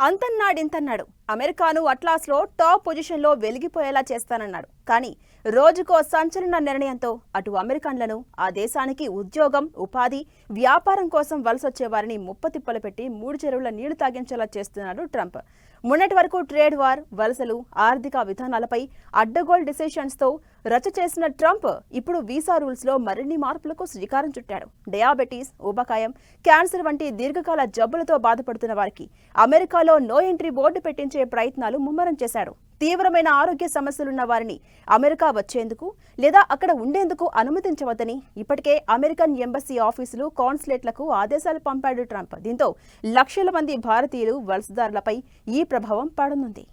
అంతన్నాడింతన్నాడు. అమెరికాను అట్లాస్లో టాప్ పొజిషన్లో వెలిగిపోయేలా చేస్తానన్నాడు. కానీ రోజుకో సంచలన నిర్ణయంతో అటు అమెరికన్లను ఆ దేశానికి ఉద్యోగం ఉపాధి వ్యాపారం కోసం వలసొచ్చేవారిని ముప్పతిప్పలు పెట్టి మూడు చెరువుల నీళ్ళు తాగించేలా చేస్తున్నాడు ట్రంప్. మొన్నటి వరకు ట్రేడ్ వార్ వలసలు ఆర్థిక విధానాలపై అడ్డగోల్ డిసిషన్స్తో రచ చేసిన ట్రంప్ ఇప్పుడు వీసా రూల్స్లో మరిన్ని మార్పులకు శ్రీకారం చుట్టాడు. డయాబెటీస్ ఊబకాయం క్యాన్సర్ వంటి దీర్ఘకాల జబ్బులతో బాధపడుతున్న వారికి అమెరికాలో నో ఎంట్రీ బోర్డు పెట్టించే ప్రయత్నాలు ముమ్మరం చేశాడు తీవ్రమైన ఆరోగ్య సమస్యలున్న వారిని అమెరికా వచ్చేందుకు లేదా అక్కడ ఉండేందుకు అనుమతించవద్దని ఇప్పటికే అమెరికన్ ఎంబసీ ఆఫీసులు కాన్సులేట్లకు ఆదేశాలు పంపాడు ట్రంప్. దీంతో లక్షల మంది భారతీయులు వలసదారులపై ఈ ప్రభావం పడనుంది.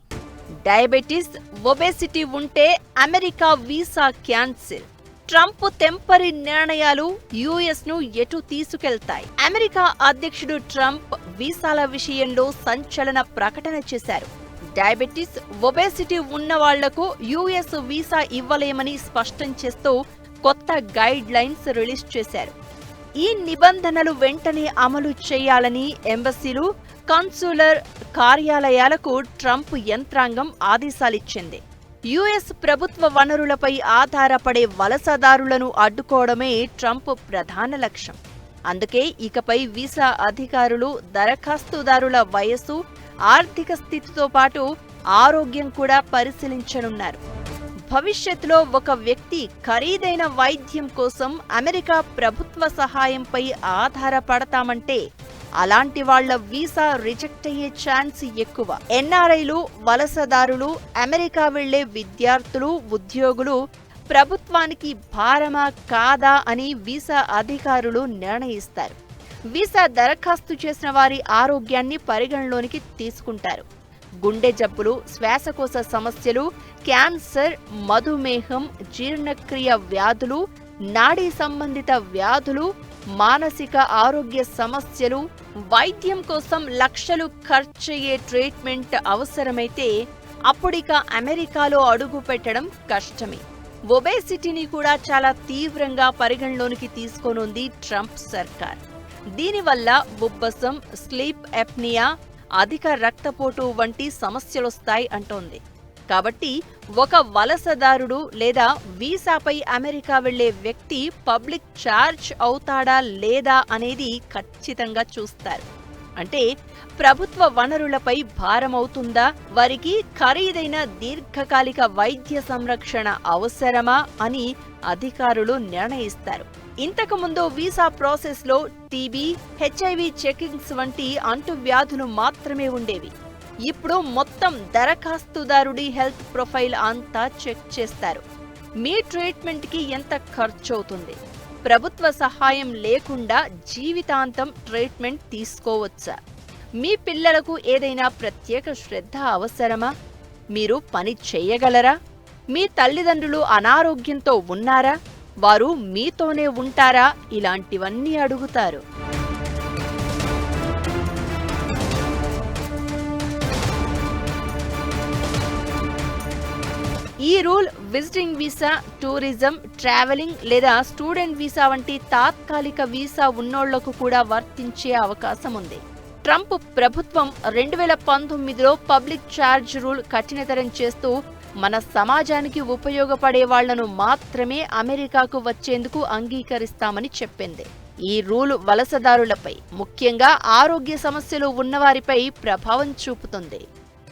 డయాబెటీస్ ఒబేసిటీ ఉంటే అమెరికా వీసా క్యాన్సిల్. ట్రంప్ తెంపరి నిర్ణయాలు యుఎస్ను ఎటు తీసుకెళ్తాయి? అమెరికా అధ్యక్షుడు ట్రంప్ వీసాల విషయంలో సంచలన ప్రకటన చేశారు. డయాబెటీస్ ఒబేసిటీ ఉన్న వాళ్ళకు యుఎస్ వీసా ఇవ్వలేమని స్పష్టం చేస్తూ కొత్త గైడ్ లైన్స్ రిలీజ్ చేశారు. ఈ నిబంధనలు వెంటనే అమలు చేయాలని ఎంబసీలు కన్సులర్ కార్యాలయాలకు ట్రంప్ యంత్రాంగం ఆదేశాలిచ్చింది. యుఎస్ ప్రభుత్వ వనరులపై ఆధారపడే వలసదారులను అడ్డుకోవడమే ట్రంప్ ప్రధాన లక్ష్యం. అందుకే ఇకపై వీసా అధికారులు దరఖాస్తుదారుల వయస్సు ఆర్థిక స్థితితో పాటు ఆరోగ్యం కూడా పరిశీలించనున్నారు. భవిష్యత్తులో ఒక వ్యక్తి ఖరీదైన వైద్యం కోసం అమెరికా ప్రభుత్వ సహాయంపై ఆధారపడతామంటే అలాంటి వాళ్ళ వీసా రిజెక్ట్ అయ్యే ఛాన్స్ ఎక్కువ. ఎన్ఆర్ఐలు వలసదారులు అమెరికా వెళ్ళే విద్యార్థులు ఉద్యోగులు ప్రభుత్వానికి భారమా కాదా అని వీసా అధికారులు నిర్ణయిస్తారు. వీసా దరఖాస్తు చేసిన వారి ఆరోగ్యాన్ని పరిగణలోనికి తీసుకుంటారు. గుండె జబ్బులు శ్వాసకోశ సమస్యలు క్యాన్సర్ మధుమేహం జీర్ణక్రియ వ్యాధులు నాడీ సంబంధిత వ్యాధులు మానసిక ఆరోగ్య సమస్యలు వైద్యం కోసం లక్షలు ఖర్చయ్యే ట్రీట్మెంట్ అవసరమైతే అప్పుడిక అమెరికాలో అడుగు పెట్టడం కష్టమే. ఒబేసిటీని కూడా చాలా తీవ్రంగా పరిగణలోనికి తీసుకోనుంది ట్రంప్ సర్కార్. దీనివల్ల ఉబ్బసం స్లీప్ ఎప్నియా అధిక రక్తపోటు వంటి సమస్యలొస్తాయి అంటోంది. కాబట్టి ఒక వలసదారుడు లేదా వీసాపై అమెరికా వెళ్ళే వ్యక్తి పబ్లిక్ ఛార్జ్ అవుతాడా లేదా అనేది ఖచ్చితంగా చూస్తారు. అంటే ప్రభుత్వ వనరులపై భారమవుతుందా? వారికి ఖరీదైన దీర్ఘకాలిక వైద్య సంరక్షణ అవసరమా? అని అధికారులు నిర్ణయిస్తారు. ఇంతకుముందు వీసా ప్రాసెస్లో టీబీ హెచ్ఐవి చెకింగ్స్ వంటి అంటువ్యాధులు మాత్రమే ఉండేవి. ఇప్పుడు మొత్తం దరఖాస్తుదారుడి హెల్త్ ప్రొఫైల్ అంతా చెక్ చేస్తారు. మీ ట్రీట్మెంట్కి ఎంత ఖర్చు అవుతుంది ప్రభుత్వ సహాయం లేకుండా జీవితాంతం ట్రీట్మెంట్ తీసుకోవచ్చా? మీ పిల్లలకు ఏదైనా ప్రత్యేక శ్రద్ధ అవసరమా? మీరు పని చేయగలరా? మీ తల్లిదండ్రులు అనారోగ్యంతో ఉన్నారా? వారు మీతోనే ఉంటారా? ఇలాంటివన్నీ అడుగుతారు. ఈ rule visiting visa tourism travelling లేదా స్టూడెంట్ వీసా వంటి తాత్కాలిక వీసా ఉన్నోళ్ళకు కూడా వర్తించే అవకాశం ఉంది. ట్రంప్ ప్రభుత్వం రెండు వేల పంతొమ్మిదిలో పబ్లిక్ ఛార్జ్ రూల్ కఠినతరం చేస్తూ మన సమాజానికి ఉపయోగపడే వాళ్ళను మాత్రమే అమెరికాకు వచ్చేందుకు అంగీకరిస్తామని చెప్పింది. ఈ రూలు వలసదారులపై ముఖ్యంగా ఆరోగ్య సమస్యలు ఉన్నవారిపై ప్రభావం చూపుతుంది.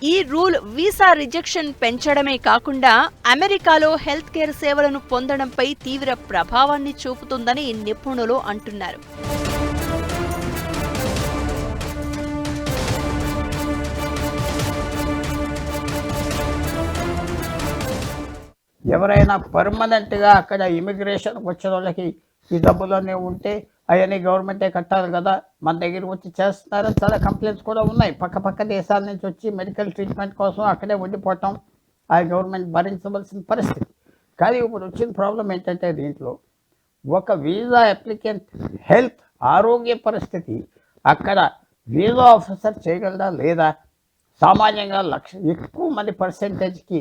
ఈ రూల్ వీసా రిజెక్షన్ పెంచడమే కాకుండా అమెరికాలో హెల్త్ కేర్ సేవలను పొందడంపై తీవ్ర ప్రభావాన్ని చూపుతుందని నిపుణులు అంటున్నారు. ఎవరైనా పర్మనెంట్గా అక్కడ ఇమిగ్రేషన్ వచ్చిన వాళ్ళకి ఈ డబ్బులోనే ఉంటే అవన్నీ గవర్నమెంటే కట్టాలి కదా మన దగ్గరికి వచ్చి చేస్తున్నారు చాలా కంప్లైంట్స్ కూడా ఉన్నాయి. పక్క పక్క దేశాల నుంచి వచ్చి మెడికల్ ట్రీట్మెంట్ కోసం అక్కడే ఉండిపోవటం ఆ గవర్నమెంట్ భరించవలసిన పరిస్థితి. కానీ ఇప్పుడు వచ్చిన ప్రాబ్లం ఏంటంటే దీంట్లో ఒక వీసా అప్లికెంట్ హెల్త్ ఆరోగ్య పరిస్థితి అక్కడ వీసా ఆఫీసర్ చేయగలరా లేదా? సామాన్యంగా లక్ష ఎక్కువ మంది పర్సెంటేజ్కి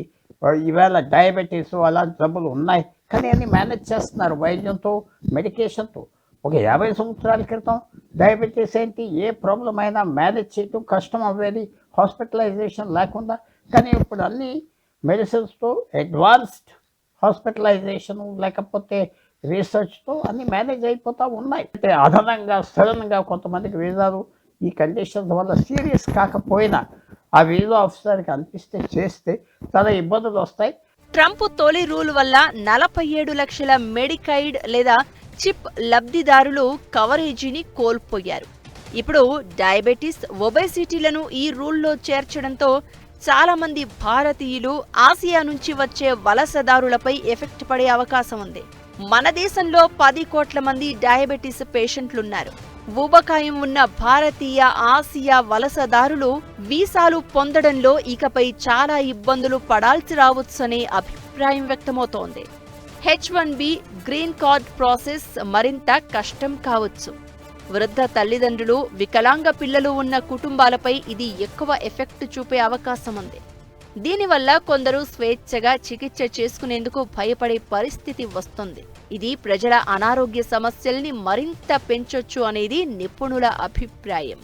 ఈవేళ డయాబెటీస్ అలాంటి జబ్బులు ఉన్నాయి. కానీ అన్ని మేనేజ్ చేస్తున్నారు వైద్యంతో మెడికేషన్తో ఒక యాభై సంవత్సరాల క్రితం డయాబెటీస్ ఏంటి ఏ ప్రాబ్లం అయినా మేనేజ్ చేయటం కష్టం అవ్వేది? హాస్పిటలైజేషన్ లేకుండా. కానీ ఇప్పుడు అన్ని మెడిసిన్స్తో అడ్వాన్స్డ్ హాస్పిటలైజేషన్ లేకపోతే రీసెర్చ్తో అన్ని మేనేజ్ అయిపోతూ ఉన్నాయి. అంటే అదనంగా సడన్గా కొంతమందికి వీసాలు ఈ కండిషన్స్ వల్ల సీరియస్ కాకపోయినా ఆ వీసా ఆఫీసర్కి అనిపిస్తే చేస్తే చాలా ఇబ్బందులు వస్తాయి. ట్రంప్ తొలి రూల్ వల్ల నలభై ఏడు లక్షల మెడికైడ్ లేదా చిప్ లబ్ధిదారులు కవరేజీని కోల్పోయారు. ఇప్పుడు డయాబెటీస్ ఒబెసిటీలను ఈ రూల్లో చేర్చడంతో చాలామంది భారతీయులు ఆసియా నుంచి వచ్చే వలసదారులపై ఎఫెక్ట్ పడే అవకాశం ఉంది. మన దేశంలో పది కోట్ల మంది డయాబెటీస్ పేషెంట్లున్నారు. ఊబకాయం ఉన్న భారతీయ ఆసియా వలసదారులు వీసాలు పొందడంలో ఇకపై చాలా ఇబ్బందులు పడాల్సి రావచ్చనే అభిప్రాయం వ్యక్తమవుతోంది. H one B green card process మరింత కష్టం కావచ్చు. వృద్ధ తల్లిదండ్రులు వికలాంగ పిల్లలు ఉన్న కుటుంబాలపై ఇది ఎక్కువ ఎఫెక్ట్ చూపే అవకాశం ఉంది. దీనివల్ల కొందరు స్వేచ్ఛగా చికిత్స చేసుకునేందుకు భయపడే పరిస్థితి వస్తుంది. ఇది ప్రజల అనారోగ్య సమస్యల్ని మరింత పెంచొచ్చు అనేది నిపుణుల అభిప్రాయం.